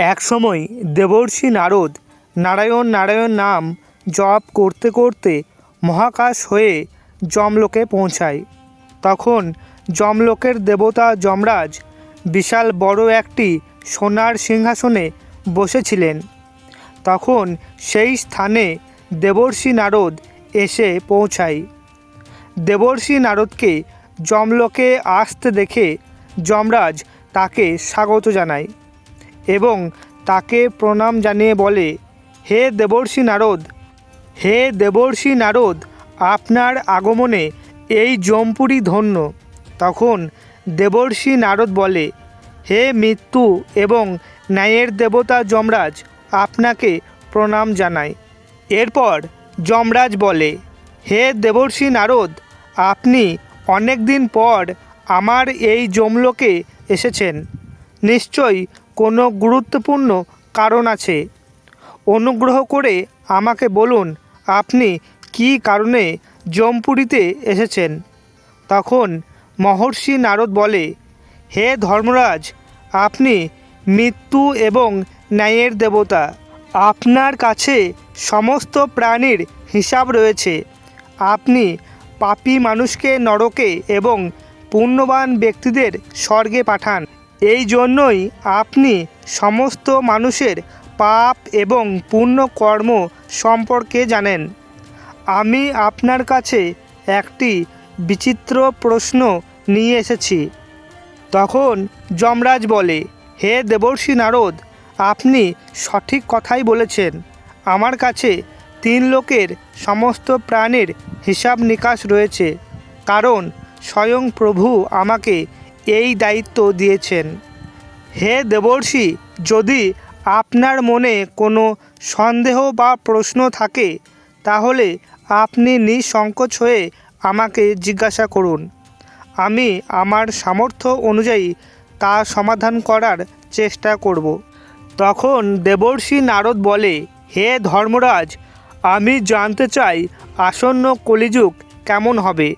এক সময় দেবর্ষি নারদ নারায়ণ নারায়ণ নাম জপ করতে করতে মহাকাশ হয়ে যমলোকে পৌঁছায়। তখন যমলোকের দেবতা যমরাজ বিশাল বড় একটি সোনার সিংহাসনে বসেছিলেন। তখন সেই স্থানে দেবর্ষি নারদ এসে পৌঁছায়। দেবর্ষি নারদকে যমলোকে আসতে দেখে যমরাজ তাকে স্বাগত জানায়। এবং তাকে প্রণাম জানিয়ে বলে, হে দেবর্ষি নারদ, হে দেবর্ষি নারদ, আপনার আগমনে এই জমপুরি ধন্য। তখন দেবর্ষি নারদ বলে, হে মৃত্যু এবং ন্যায়ের দেবতা যমরাজ আপনাকে প্রণাম জানাই। এরপর যমরাজ বলে, হে দেবর্ষি নারদ, আপনি অনেক দিন পর আমার এই যমলোকে এসেছেন। নিশ্চয়ই কোনো গুরুত্বপূর্ণ কারণ আছে। অনুগ্রহ করে আমাকে বলুন, আপনি কী কারণে জমপুরীতে এসেছেন? তখন মহর্ষি নারদ বলে, হে ধর্মরাজ, আপনি মৃত্যু এবং ন্যায়ের দেবতা। আপনার কাছে সমস্ত প্রাণীর হিসাব রয়েছে। আপনি পাপী মানুষকে নরকে এবং পুণ্যবান ব্যক্তিদের স্বর্গে পাঠান। এই জন্যই আপনি সমস্ত মানুষের পাপ এবং পুণ্য কর্ম সম্পর্কে জানেন। আমি আপনার কাছে একটি বিচিত্র প্রশ্ন নিয়ে এসেছি। তখন যমরাজ বলে, হে দেবর্ষি নারদ, আপনি সঠিক কথাই বলেছেন। আমার কাছে তিন লোকের সমস্ত প্রাণের হিসাব নিকাশ রয়েছে। কারণ স্বয়ং প্রভু আমাকে এই দায়িত্ব দিয়েছেন। হে দেবর্ষি, যদি আপনার মনে কোনো সন্দেহ বা প্রশ্ন থাকে, তাহলে আপনি নিঃসংকোচ হয়ে আমাকে জিজ্ঞাসা করুন। আমি আমার সামর্থ্য অনুযায়ী তা সমাধান করার চেষ্টা করব। তখন দেবর্ষি নারদ বলে, হে ধর্মরাজ, আমি জানতে চাই আসন্ন কলিযুগ কেমন হবে।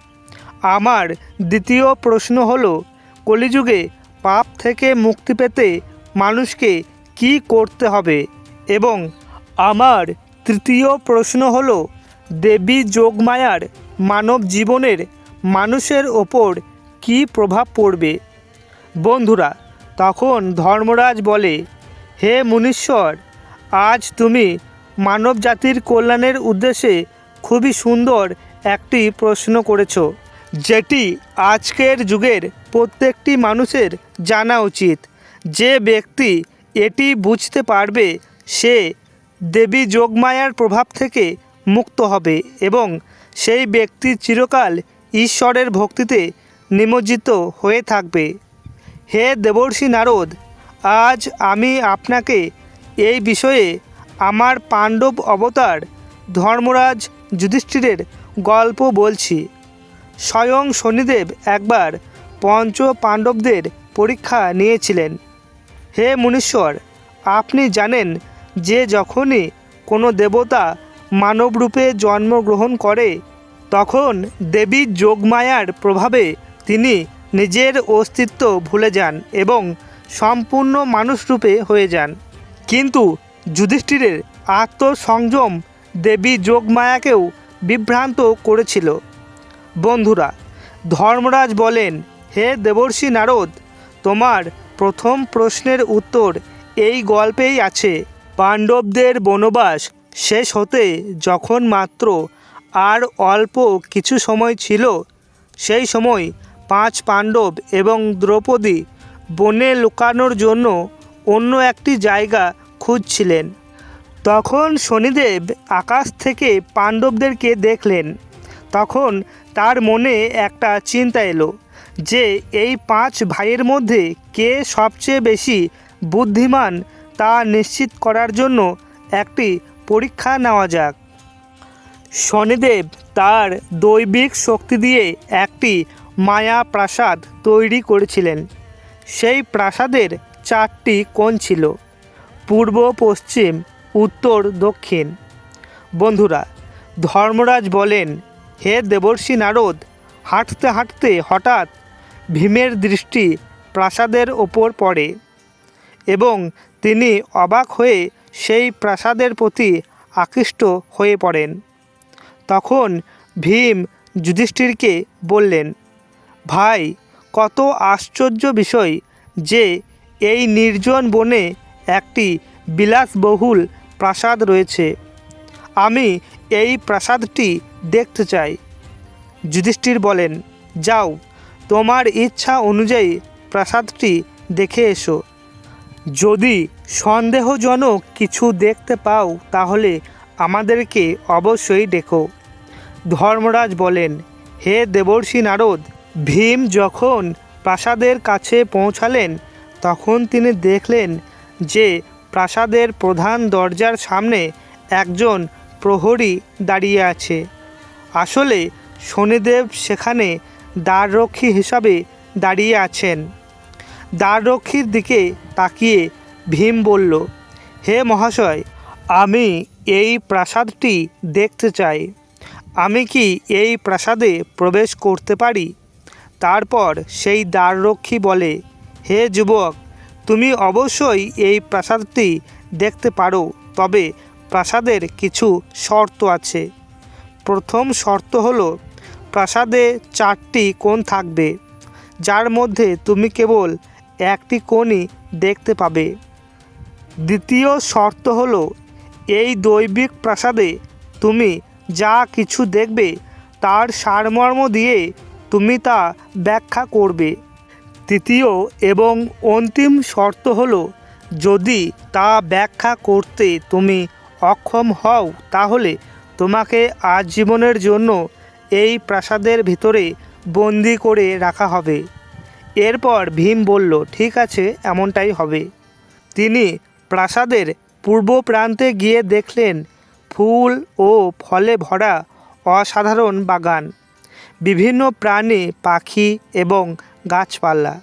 আমার দ্বিতীয় প্রশ্ন হলো কলিযুগে পাপ থেকে মুক্তি পেতে মানুষকে কি করতে হবে? এবং আমার তৃতীয় প্রশ্ন হলো, দেবী যোগমায়ার মানব জীবনের মানুষের ওপর কি প্রভাব পড়বে? বন্ধুরা, তখন ধর্মরাজ বলে, হে মুনীশ্বর, আজ তুমি মানব জাতির কল্যাণের উদ্দেশ্যে খুবই সুন্দর একটি প্রশ্ন করেছ। যেটি আজকের যুগের প্রত্যেকটি মানুষের জানা উচিত। যে ব্যক্তি এটি বুঝতে পারবে, সে দেবী যোগমায়ার প্রভাব থেকে মুক্ত হবে এবং সেই ব্যক্তি চিরকাল ঈশ্বরের ভক্তিতে নিমজ্জিত হয়ে থাকবে। হে দেবর্ষি নারদ, আজ আমি আপনাকে এই বিষয়ে আমার পাণ্ডব অবতার ধর্মরাজ যুধিষ্ঠিরের গল্প বলছি। স্বয়ং শনিদেব একবার পঞ্চ পাণ্ডবদের পরীক্ষা নিয়েছিলেন। হে মুনীশ্বর, আপনি জানেন যে যখনই কোনো দেবতা মানবরূপে জন্মগ্রহণ করে, তখন দেবী যোগমায়ার প্রভাবে তিনি নিজের অস্তিত্ব ভুলে যান এবং সম্পূর্ণ মানুষরূপে হয়ে যান। কিন্তু যুধিষ্ঠিরের আত্মসংযম দেবী যোগমায়াকেও বিভ্রান্ত করেছিল। বন্ধুরা, ধর্মরাজ বলেন, হে দেবর্ষি নারদ, তোমার প্রথম প্রশ্নের উত্তর এই গল্পেই আছে। পাণ্ডবদের বনবাস শেষ হতে যখন মাত্র আর অল্প কিছু সময় ছিল, সেই সময় পাঁচ পাণ্ডব এবং দ্রৌপদী বনে লুকানোর জন্য অন্য একটি জায়গা খুঁজছিলেন। তখন শনিদেব আকাশ থেকে পাণ্ডবদেরকে দেখলেন। তখন তার মনে একটা চিন্তা এলো যে এই পাঁচ ভাইয়ের মধ্যে কে সবচেয়ে বেশি বুদ্ধিমান তা নিশ্চিত করার জন্য একটি পরীক্ষা নেওয়া যাক। শনিদেব তার দৈবিক শক্তি দিয়ে একটি মায়া প্রাসাদ তৈরি করেছিলেন। সেই প্রাসাদের চারটি কোণ ছিল, পূর্ব, পশ্চিম, উত্তর, দক্ষিণ। বন্ধুরা, ধর্মরাজ বলেন হে দেবর্ষি নারদ, হাঁটতে হাঁটতে হঠাৎ ভীমের দৃষ্টি প্রাসাদের ওপর পড়ে এবং তিনি অবাক হয়ে সেই প্রাসাদের প্রতি আকৃষ্ট হয়ে পড়েন। তখন ভীম যুধিষ্ঠিরকে বললেন, ভাই, কত আশ্চর্য বিষয় যে এই নির্জন বনে একটি বিলাসবহুল প্রাসাদ রয়েছে। আমি এই প্রাসাদটি দেখতে চাই। যুধিষ্ঠির বলেন, যাও, তোমার ইচ্ছা অনুযায়ী প্রাসাদটি দেখে এসো। যদি সন্দেহজনক কিছু দেখতে পাও, তাহলে আমাদেরকে অবশ্যই ডেকো। ধর্মরাজ বলেন, হে দেবর্ষি নারদ, ভীম যখন প্রাসাদের কাছে পৌঁছালেন, তখন তিনি দেখলেন যে প্রাসাদের প্রধান দরজার সামনে একজন প্রহরী দাঁড়িয়ে আছে। আসলে শনিদেব সেখানে দ্বাররক্ষী হিসাবে দাঁড়িয়ে আছেন। দ্বাররক্ষীর দিকে তাকিয়ে ভীম বলল, হে মহাশয়, আমি এই প্রাসাদটি দেখতে চাই। আমি কি এই প্রাসাদে প্রবেশ করতে পারি? তারপর সেই দ্বাররক্ষী বলে, হে যুবক, তুমি অবশ্যই এই প্রাসাদটি দেখতে পারো, তবে প্রাসাদের কিছু শর্ত আছে। প্রথম শর্ত হলো, প্রাসাদে চারটি কোণ থাকবে, যার মধ্যে তুমি কেবল একটি কোণই দেখতে পাবে। দ্বিতীয় শর্ত হলো, এই দৈবিক প্রাসাদে তুমি যা কিছু দেখবে, তার সারমর্ম দিয়ে তুমি তা ব্যাখ্যা করবে। তৃতীয় এবং অন্তিম শর্ত হলো, যদি তা ব্যাখ্যা করতে তুমি অক্ষম হও, তাহলে তোমাকে আজীবনের জন্য এই প্রাসাদের ভিতরে বন্দি করে রাখা হবে। এরপর ভীম বলল, ঠিক আছে, এমনটাই হবে। তিনি প্রাসাদের পূর্ব প্রান্তে গিয়ে দেখলেন ফুল ও ফলে ভরা অসাধারণ বাগান, বিভিন্ন প্রাণী, পাখি এবং গাছপালা।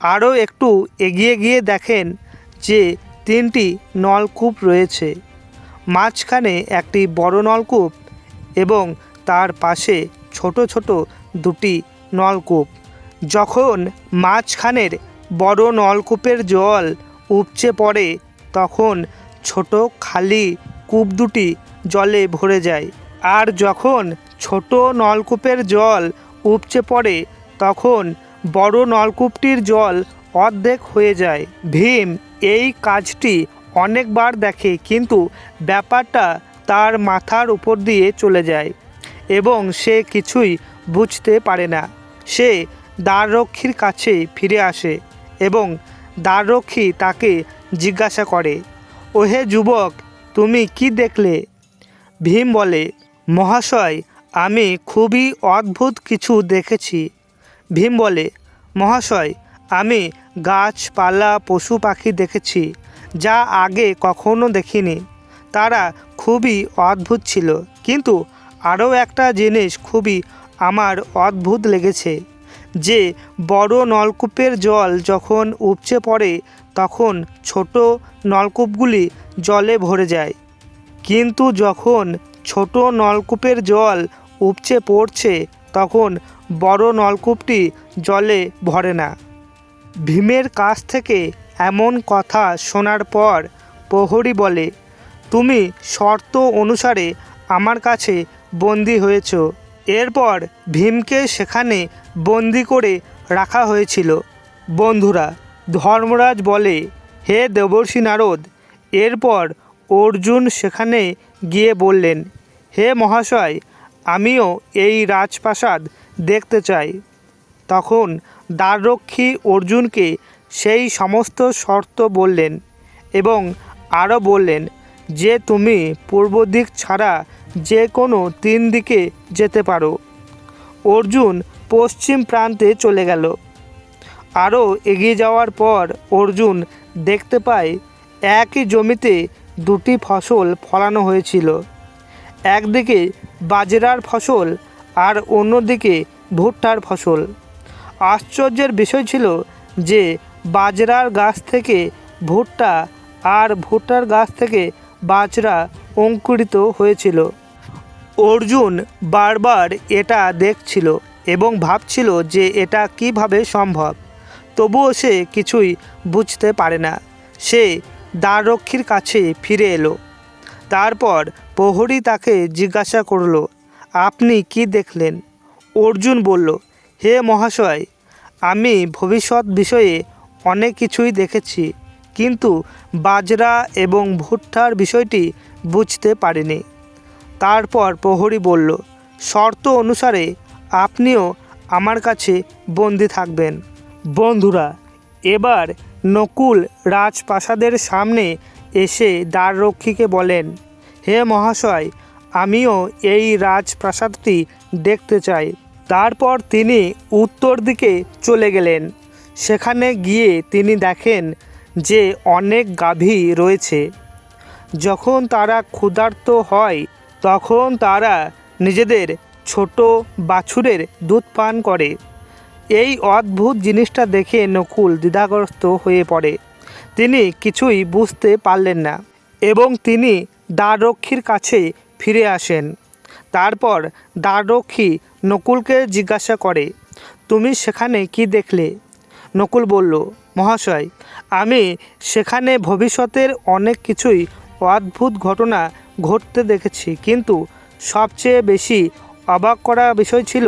আরও একটু এগিয়ে গিয়ে দেখেন যে তিনটি নলকূপ রয়েছে। মাঝখানে একটি বড় নলকূপ এবং তার পাশে ছোট ছোট দুটি নলকূপ। যখন মাঝখানের বড় নলকূপের জল উপচে পড়ে, তখন ছোট খালি কূপ দুটি জলে ভরে যায়। আর যখন ছোট নলকূপের জল উপচে পড়ে, তখন বড় নলকূপটির জল অর্ধেক হয়ে যায়। ভীম, এই কাজটি অনেকবার দেখে, কিন্তু ব্যাপারটা তার মাথার উপর দিয়ে চলে যায় এবং সে কিছুই বুঝতে পারে না। সে দ্বাররক্ষীর কাছে ফিরে আসে এবং দ্বাররক্ষী তাকে জিজ্ঞাসা করে, ওহে যুবক, তুমি কি দেখলে? ভীম বলে, মহাশয়, আমি খুবই অদ্ভুত কিছু দেখেছি। ভীম বলে, মহাশয়, আমি গাছপালা, পশু পাখি দেখেছি। যা আগে কখনো দেখিনি। তারা খুবই অদ্ভুত ছিল। কিন্তু আরও একটা জিনিস খুবই আমার অদ্ভুত লেগেছে, যে বড় নলকূপের জল যখন উপচে পড়ে, তখন ছোট নলকূপগুলি জলে ভরে যায়। কিন্তু যখন ছোট নলকূপের জল উপচে পড়ছে, তখন বড় নলকূপটি জলে ভরে না। ভীমের কাছ থেকে এমন কথা শোনার পর প্রহরী বলে, তুমি শর্ত অনুসারে আমার কাছে বন্দি হয়েছ। এরপর ভীমকে সেখানে বন্দি করে রাখা হয়েছিল। বন্ধুরা, ধর্মরাজ বলে, হে দেবর্ষী নারদ, এরপর অর্জুন সেখানে গিয়ে বললেন, হে মহাশয়, আমিও এই রাজপ্রাসাদ দেখতে চাই। তখন দ্বাররক্ষী অর্জুনকে সেই সমস্ত শর্ত বললেন এবং আরও বললেন যে তুমি পূর্ব দিক ছাড়া যে কোনো তিন দিকে যেতে পারো। অর্জুন পশ্চিম প্রান্তে চলে গেল। আরও এগিয়ে যাওয়ার পর অর্জুন দেখতে পায় একই জমিতে দুটি ফসল ফলানো হয়েছিল। একদিকে বাজরার ফসল আর অন্যদিকে ভুট্টার ফসল। আশ্চর্যের বিষয় ছিল যে বাজরার গাছ থেকে ভুট্টা আর ভুট্টার গাছ থেকে বাজরা অঙ্কুরিত হয়েছিল। অর্জুন বারবার এটা দেখছিল এবং ভাবছিল যে এটা কীভাবে সম্ভব। তবুও সে কিছুই বুঝতে পারে না। সে দ্বাররক্ষীর কাছে ফিরে এলো। তারপর প্রহরী তাকে জিজ্ঞাসা করল, আপনি কি দেখলেন? অর্জুন বলল, হে মহাশয়, আমি ভবিষ্যৎ বিষয়ে অনেক কিছুই দেখেছি, কিন্তু বাজরা এবং ভুট্টার বিষয়টি বুঝতে পারিনি। তারপর প্রহরী বলল, শর্ত অনুসারে আপনিও আমার কাছে বন্দি থাকবেন। বন্ধুরা, এবার নকুল রাজপ্রাসাদের সামনে এসে দ্বাররক্ষীকে বলেন, হে মহাশয়, আমিও এই রাজপ্রাসাদটি দেখতে চাই তারপর তিনি উত্তর দিকে চলে গেলেন। সেখানে গিয়ে তিনি দেখেন যে অনেক গাভী রয়েছে। যখন তারা ক্ষুধার্ত হয়, তখন তারা নিজেদের ছোট বাছুরের দুধ পান করে। এই অদ্ভুত জিনিসটা দেখে নকুল দ্বিধাগ্রস্ত হয়ে পড়ে। তিনি কিছুই বুঝতে পারলেন না এবং তিনি দ্বাররক্ষীর কাছে ফিরে আসেন। তারপর দ্বাররক্ষী নকুলকে জিজ্ঞাসা করে, তুমি সেখানে কি দেখলে? নকুল বলল, মহাশয়, আমি সেখানে ভবিষ্যতের অনেক কিছুই অদ্ভুত ঘটনা ঘটতে দেখেছি, কিন্তু সবচেয়ে বেশি অবাক করা বিষয় ছিল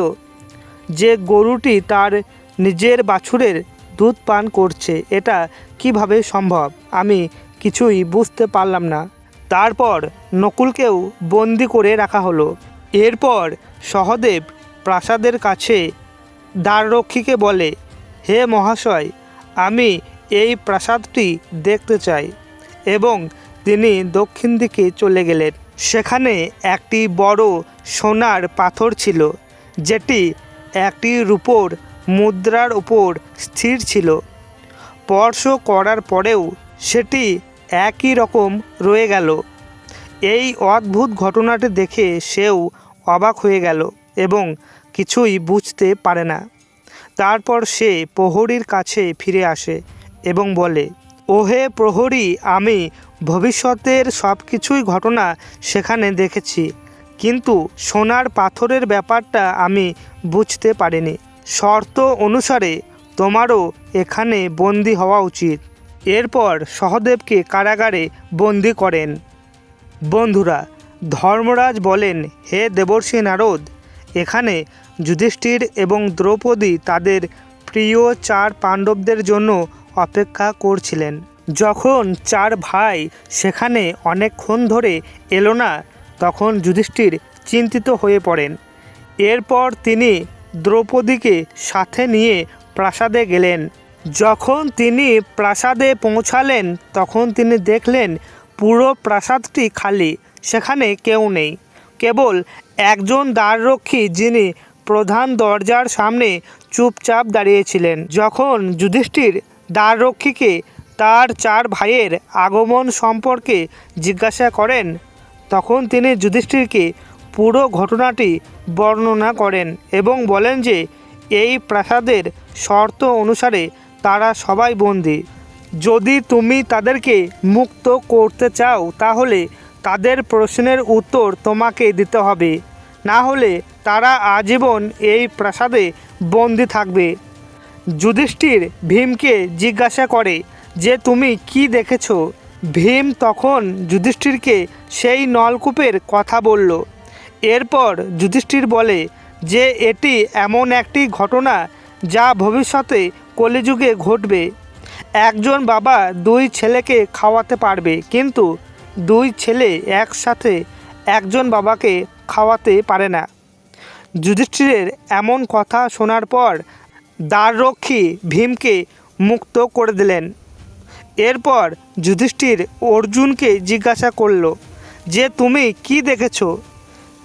যে গরুটি তার নিজের বাছুরের দুধ পান করছে। এটা কীভাবে সম্ভব? আমি কিছুই বুঝতে পারলাম না। তারপর নকুলকেও বন্দি করে রাখা হলো। এরপর সহদেব প্রাসাদের কাছে দ্বাররক্ষীকে বলে হে মহাশয়, আমি এই প্রাসাদটি দেখতে চাই এবং তিনি দক্ষিণ দিকে চলে গেলেন। সেখানে একটি বড় সোনার পাথর ছিল, যেটি একটি রূপোর মুদ্রার উপর স্থির ছিল। স্পর্শ করার পরেও সেটি একই রকম রয়ে গেল। এই অদ্ভুত ঘটনাটি দেখে সেও অবাক হয়ে গেল এবং কিছুই বুঝতে পারে না। তারপর সে প্রহরীর কাছে ফিরে আসে এবং বলে, ওহে প্রহরী, আমি ভবিষ্যতের সব কিছুই ঘটনা সেখানে দেখেছি, কিন্তু সোনার পাথরের ব্যাপারটা আমি বুঝতে পারিনি। শর্ত অনুসারে তোমারও এখানে বন্দি হওয়া উচিত এরপর সহদেবকে কারাগারে বন্দি করেন। বন্ধুরা, ধর্মরাজ বলেন, হে দেবর্ষী নারদ এখানে যুধিষ্ঠির এবং দ্রৌপদী তাদের প্রিয় চার পাণ্ডবদের জন্য অপেক্ষা করছিলেন। যখন চার ভাই সেখানে অনেকক্ষণ ধরে এলো না, তখন যুধিষ্ঠির চিন্তিত হয়ে পড়েন। এরপর তিনি দ্রৌপদীকে সাথে নিয়ে প্রাসাদে গেলেন। যখন তিনি প্রাসাদে পৌঁছালেন, তখন তিনি দেখলেন পুরো প্রাসাদটি খালি, সেখানে কেউ নেই। কেবল একজন দ্বাররক্ষী যিনি প্রধান দরজার সামনে চুপচাপ দাঁড়িয়েছিলেন। যখন যুধিষ্ঠির দ্বাররক্ষীকে তার চার ভাইয়ের আগমন সম্পর্কে জিজ্ঞাসা করেন, তখন তিনি যুধিষ্ঠিরকে পুরো ঘটনাটি বর্ণনা করেন এবং বলেন যে, এই প্রাসাদের শর্ত অনুসারে তারা সবাই বন্দী। যদি তুমি তাদেরকে মুক্ত করতে চাও, তাহলে তাদের প্রশ্নের উত্তর তোমাকে দিতে হবে? না হলে তারা আজীবন এই প্রাসাদে বন্দি থাকবে। যুধিষ্ঠির ভীমকে জিজ্ঞাসা করে যে, তুমি কি দেখেছ? ভীম তখন যুধিষ্ঠিরকে সেই নলকূপের কথা বলল। এরপর যুধিষ্ঠির বলে যে, এটি এমন একটি ঘটনা যা ভবিষ্যতে কলিযুগে ঘটবে। একজন বাবা দুই ছেলেকে খাওয়াতে পারবে, কিন্তু দুই ছেলে একসাথে একজন বাবাকে খাওয়াতে পারে না। যুধিষ্ঠিরের এমন কথা শোনার পর দ্বাররক্ষী ভীমকে মুক্ত করে দিলেন। এরপর যুধিষ্ঠির অর্জুনকে জিজ্ঞাসা করল, যে তুমি কি দেখেছ?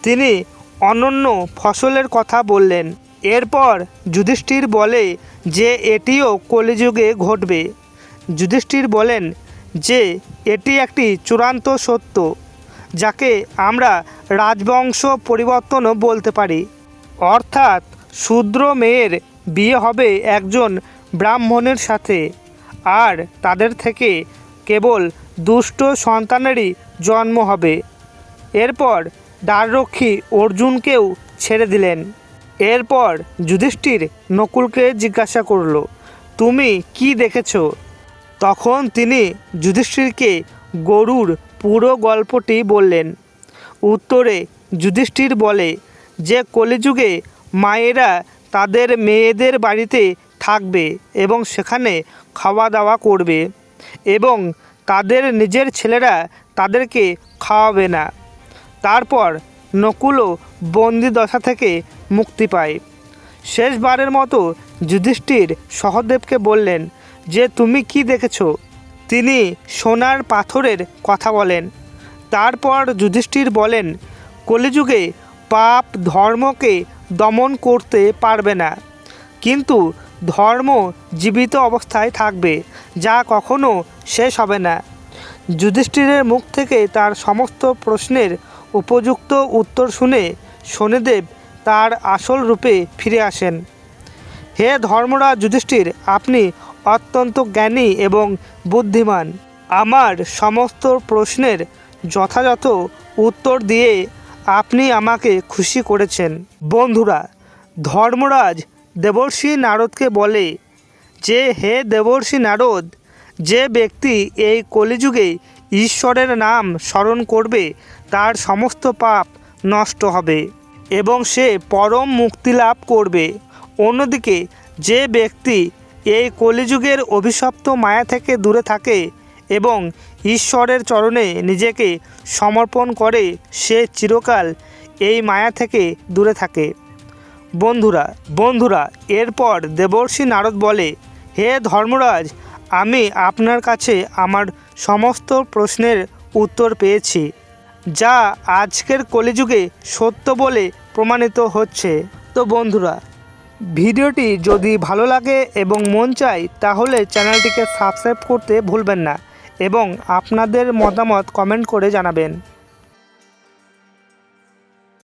তিনি অনন্য ফসলের কথা বললেন। এরপর যুধিষ্ঠির বলে, যে এটিও কলিযুগে ঘটবে। যুধিষ্ঠির বলেন, যে এটি একটি চূড়ান্ত সত্য, যাকে আমরা রাজবংশ পরিবর্তনও বলতে পারি। অর্থাৎ শূদ্র মেয়ের বিয়ে হবে একজন ব্রাহ্মণের সাথে, আর তাদের থেকে কেবল দুষ্ট সন্তানেরই জন্ম হবে। এরপর দ্বাররক্ষী অর্জুনকেও ছেড়ে দিলেন। এরপর যুধিষ্ঠির নকুলকে জিজ্ঞাসা করল, তুমি কি দেখেছ? তখন তিনি যুধিষ্ঠিরকে গরুর পুরো গল্পটি বললেন। উত্তরে যুধিষ্ঠির বলে, যে কলিযুগে মায়েরা তাদের মেয়েদের বাড়িতে থাকবে এবং সেখানে খাওয়া দাওয়া করবে এবং তাদের নিজের ছেলেরা তাদেরকে খাওয়াবে না। তারপর নকুলও বন্দি দশা থেকে মুক্তি পায়। শেষবারের মতো যুধিষ্ঠির সহদেবকে বললেন যে তুমি কি দেখেছ? তিনি সোনার পাথরের কথা বলেন। তারপর যুধিষ্ঠির বলেন, কলিযুগে পাপ ধর্মকে দমন করতে পারবে না। কিন্তু ধর্ম জীবিত অবস্থায় থাকবে, যা কখনো শেষ হবে না। যুধিষ্ঠিরের মুখ থেকে তার সমস্ত প্রশ্নের উপযুক্ত উত্তর শুনে শনিদেব তার আসল রূপে ফিরে আসেন। হে ধর্মরাজ যুধিষ্ঠির, আপনি অত্যন্ত জ্ঞানী এবং বুদ্ধিমান। আমার সমস্ত প্রশ্নের যথাযথ উত্তর দিয়ে আপনি আমাকে খুশি করেছেন। বন্ধুরা, ধর্মরাজ দেবর্ষি নারদকে বলে যে, হে দেবর্ষি নারদ, যে ব্যক্তি এই কলিযুগে ঈশ্বরের নাম স্মরণ করবে, তার সমস্ত পাপ নষ্ট হবে এবং সে পরম মুক্তি লাভ করবে। অন্যদিকে, যে ব্যক্তি এই কলিযুগের অভিশপ্ত মায়া থেকে দূরে থাকে এবং ঈশ্বরের চরণে নিজেকে সমর্পণ করে সে চিরকাল এই মায়া থেকে দূরে থাকে। বন্ধুরা বন্ধুরা, এরপর দেবর্ষি নারদ বলে, হে ধর্মরাজ, আমি আপনার কাছে আমার সমস্ত প্রশ্নের উত্তর পেয়েছি, যা আজকের কলিযুগে সত্য বলে প্রমাণিত হচ্ছে। তো বন্ধুরা ভিডিওটি যদি ভালো লাগে এবং মন চায়, তাহলে চ্যানেলটিকে সাবস্ক্রাইব করতে ভুলবেন না এবং আপনাদের মতামত কমেন্ট করে জানাবেন।